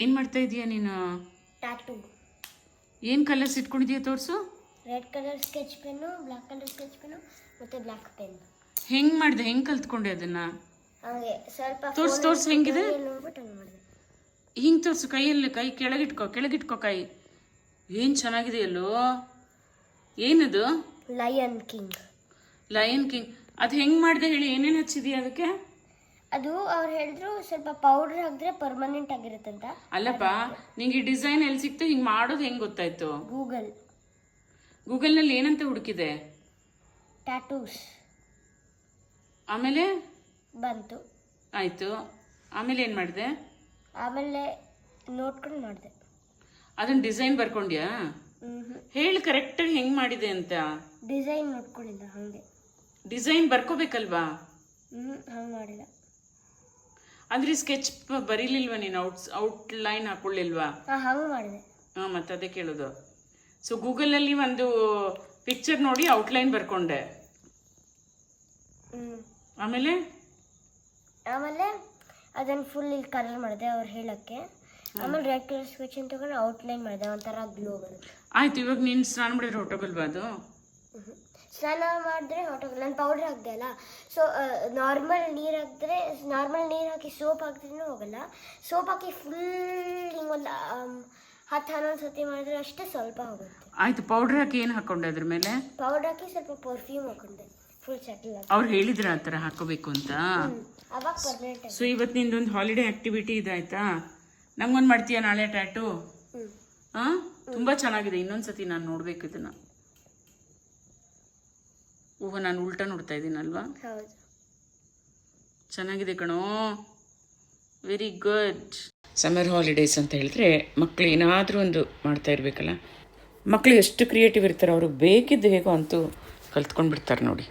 ಏನು ಮಾಡ್ತಾ ಇದೀಯ ನೀನು? ಟ್ಯಾಟೂ ಏನು ಕಲರ್ಸ್ ಇಟ್ಕೊಂಡಿದೀಯ ತೋರಿಸು? Red colour sketch pen black colour sketch pen ಮತ್ತೆ ಬ್ಲಾಕ್ ಪೆನ್ ಹೆಂಗೆ ಮಾಡಿದೆ? ಹೆಂಗೆ ಕಲ್ತ್ಕೊಂಡೆ ಅದನ್ನ? ಹಾಗೆ ಸ್ವಲ್ಪ ತೋರ್ಸು, ತೋರ್ಸು, ಹೆಂಗಿದೆ? ನೋಡ್ಬಿಟ್ಟು ಹಂಗೆ ಮಾಡಿದೆ. ಹಿಂಗೆ ತೋರಿಸು ಕೈಯಲ್ಲಿ ಕೈ ಕೆಳಗಿಟ್ಕೋ ಕೆಳಗಿಟ್ಕೋ ಕೈ. ಏನು ಚೆನ್ನಾಗಿದೆಯಲ್ಲೋ ಏನದು? ಲಯನ್ ಕಿಂಗ್ ಲಯನ್ ಕಿಂಗ್ ಅದು ಹೆಂಗೆ ಮಾಡಿದೆ ಹೇಳಿ? ಏನೇನು ಹಚ್ಚಿದೀಯ ಅದಕ್ಕೆ? ಅದು ಅವ್ರು ಹೇಳಿದ್ರು ಸ್ವಲ್ಪ ಪೌಡರ್ ಹಾಕಿದ್ರೆ ಪರ್ಮನೆಂಟ್ ಆಗಿರುತ್ತಂತ. ಅಲ್ಲಪ್ಪ ನಿಂಗೆ ಈ ಡಿಸೈನ್ ಎಲ್ಲಿ ಸಿಕ್ತು? ಹಿಂಗೆ ಮಾಡೋದು ಹೆಂಗೆ ಗೊತ್ತಾಯ್ತು? ಗೂಗಲ್ ಗೂಗಲ್ನಲ್ಲಿ ಏನಂತ ಹುಡುಕಿದೆ? ಟ್ಯಾಟೂಸ್ ಆಮೇಲೆ? ಬಂತು. ಆಯಿತು. ಆಮೇಲೆ ಏನು ಮಾಡಿದೆ? ಆಮೇಲೆ ನೋಡ್ಕೊಂಡು ಮಾಡಿದೆ. ಅದನ್ನ ಡಿಸೈನ್ ಬರ್ಕೊಂಡ್ಯಾ? ಹೇಳಿ ಕರೆಕ್ಟಾಗಿ ಹೆಂಗೆ ಮಾಡಿದೆ ಅಂತ. ಡಿಸೈನ್ ನೋಡ್ಕೊಳ್ಳಿಲ್ಲ ಹಾಗೆ. ಡಿಸೈನ್ ಬರ್ಕೋಬೇಕಲ್ವಾ? ಹ್ಞೂ ಹಂಗೆ ಮಾಡಿಲ್ಲ. ಅಂದ್ರೆ ಸ್ಕೆಚ್ ಬರೀಲಿಲ್ವಾ ನೀನು? ಔಟ್ ಔಟ್ಲೈನ್ ಹಾಕೊಳ್ಳಿಲ್ವಾ? ಹಾ ಹಂಗೆ ಮಾಡಿದೆ. ಹಾಂ ಮತ್ತೆ ಅದೇ ಕೇಳೋದು. ಸೊ ಗೂಗಲಲ್ಲಿ ಒಂದು ಪಿಕ್ಚರ್ ನೋಡಿ ಔಟ್ಲೈನ್ ಬರ್ಕೊಂಡೆ. ಆಮೇಲೆ? ಆಮೇಲೆ ಅದನ್ನು ಫುಲ್ ಇಲ್ಲಿ ಕಲರ್ ಮಾಡಿದೆ ಅವ್ರು ಹೇಳೋಕ್ಕೆ. ಆಮೇಲೆ ರೆಡ್ ಕಲರ್ ಸ್ಕೆಚ್ ತಗೊಂಡು ಔಟ್ಲೈನ್ ಮಾಡಿದೆ ಒಂಥರ ಗ್ಲೋ ಬರುತ್ತೆ. ಆಯ್ತು ಇವಾಗ ನೀನು ಸ್ನಾನ ಮಾಡಿದ್ರೆ ಹೊಟ್ಟೋಗಲ್ವಾ ಅದು. ಸ್ನಾನ ಮಾಡಿದ್ರೆ ಹೊಟ್ಟೋಗಲ್ಲ ನಾನು ಪೌಡ್ರ್ ಹಾಕಿದೆ ಅಲ್ಲ? ಸೊ ನಾರ್ಮಲ್ ನೀರು ಹಾಕಿದ್ರೆ ನಾರ್ಮಲ್ ನೀರು ಹಾಕಿ ಸೋಪ್ ಹಾಕಿದ್ರೂ ಹೋಗಲ್ಲ. ಸೋಪ್ ಹಾಕಿ ಫುಲ್ ಹಿಂಗೊಂದು ಹತ್ತು ಹನ್ನೊಂದು ಸತಿ ಮಾಡಿದ್ರೆ ಅಷ್ಟೇ ಸ್ವಲ್ಪ ಹೋಗುತ್ತೆ ಆಯ್ತು ಪೌಡರ್ ಹಾಕಿ ಏನು ಹಾಕೊಂಡೆ ಅದ್ರ ಮೇಲೆ? ಪೌಡರ್ ಹಾಕಿ ಸ್ವಲ್ಪ ಪರ್ಫ್ಯೂಮ್ ಹಾಕೊಂಡೆ. ಫುಲ್ ಚಟ್ಲ ಅವ್ರು ಹೇಳಿದ್ರು ಆ ಥರ ಹಾಕೋಬೇಕು ಅಂತ. ಅವಾಗ ಪರ್ಮನೆಂಟ್ ಸೊ ಇವತ್ತು ಒಂದು ಹಾಲಿಡೇ ಆಕ್ಟಿವಿಟಿ ಇದಾಯ್ತಾ ನಂಗೊಂದು ಮಾಡ್ತೀಯಾ ನಾಳೆ ಟ್ಯಾಟು ಹಾಂ? ತುಂಬ ಚೆನ್ನಾಗಿದೆ. ಇನ್ನೊಂದು ಸತಿ ನಾನು ನೋಡಬೇಕು ಇದನ್ನ. ಓಹೋ ನಾನು ಉಲ್ಟಾ ನೋಡ್ತಾ ಇದ್ದೀನಲ್ವಾ ಹೌದು. ಚೆನ್ನಾಗಿದೆ ಕಣೋ. ವೆರಿ ಗುಡ್ ಸಮ್ಮರ್ ಹಾಲಿಡೇಸ್ ಅಂತ ಹೇಳಿದ್ರೆ ಮಕ್ಕಳು ಏನಾದರೂ ಒಂದು ಮಾಡ್ತಾ ಇರಬೇಕಲ್ಲ? ಮಕ್ಕಳು ಎಷ್ಟು ಕ್ರಿಯೇಟಿವ್ ಇರ್ತಾರೆ ಅವ್ರಿಗೆ ಬೇಕಿದ್ದು ಹೇಗೋ ಅಂತೂ ಕಲ್ತ್ಕೊಂಡು ಬಿಡ್ತಾರೆ ನೋಡಿ.